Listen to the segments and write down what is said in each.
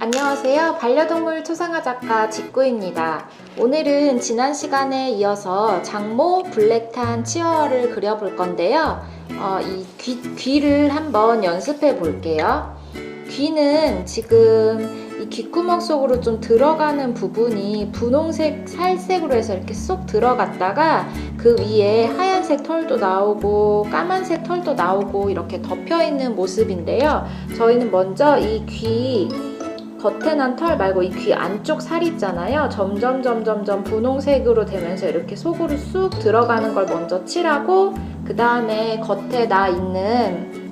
안녕하세요. 반려동물 초상화 작가 직구입니다. 오늘은 지난 시간에 이어서 장모 블랙탄 치어를 그려볼 건데요. 어, 이 귀, 귀를 한번 연습해 볼게요. 귀는 지금 이 귓구멍 속으로 좀 들어가는 부분이 분홍색 살색으로 해서 이렇게 쏙 들어갔다가 그 위에 하얀색 털도 나오고 까만색 털도 나오고 이렇게 덮여 있는 모습인데요. 저희는 먼저 이귀 겉에 난 털 말고 이 귀 안쪽 살 있잖아요. 점점 점점점 분홍색으로 되면서 이렇게 속으로 쑥 들어가는 걸 먼저 칠하고 그 다음에 겉에 나 있는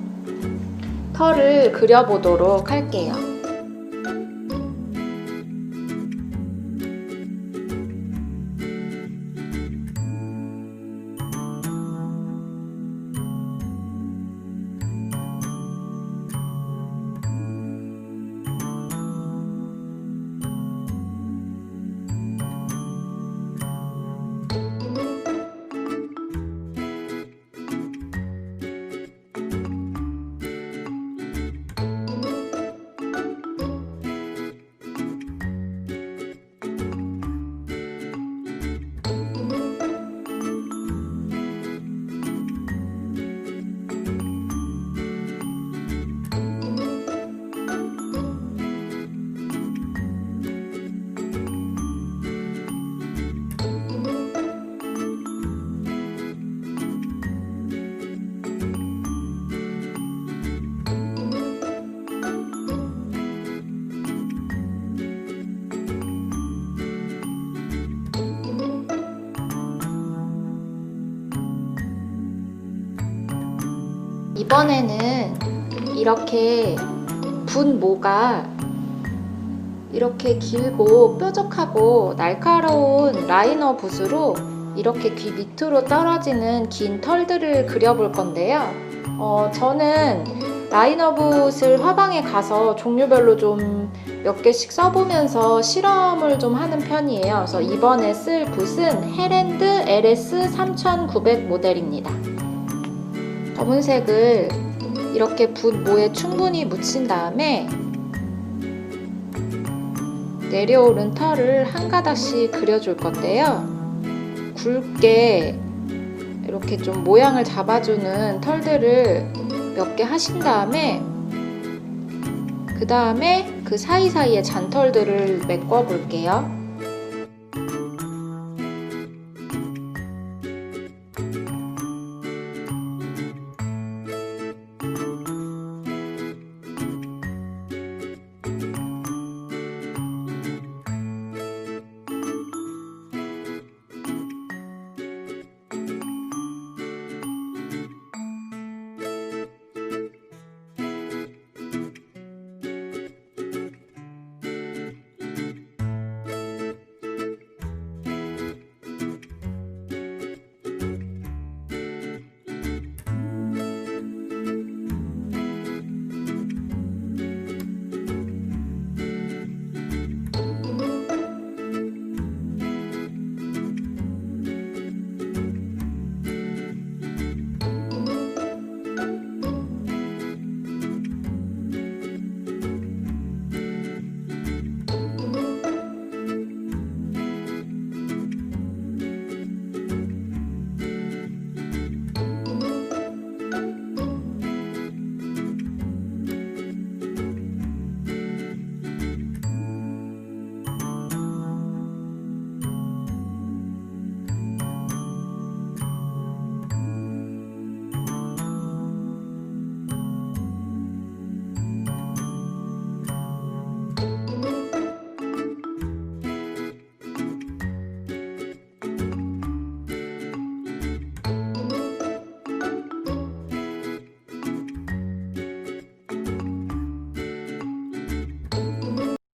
털을 그려보도록 할게요. 이번에는 이렇게 분모가 이렇게 길고 뾰족하고 날카로운 라이너 붓으로 이렇게 귀 밑으로 떨어지는 긴 털들을 그려볼 건데요. 어, 저는 라이너 붓을 화방에 가서 종류별로 좀 몇 개씩 써보면서 실험을 좀 하는 편이에요. 그래서 이번에 쓸 붓은 헤랜드 LS 3900 모델입니다. 검은색을 이렇게 붓 모에 충분히 묻힌 다음에 내려오른 털을 한 가닥씩 그려줄 건데요. 굵게 이렇게 좀 모양을 잡아주는 털들을 몇 개 하신 다음에 그 다음에 그 사이사이에 잔털들을 메꿔 볼게요.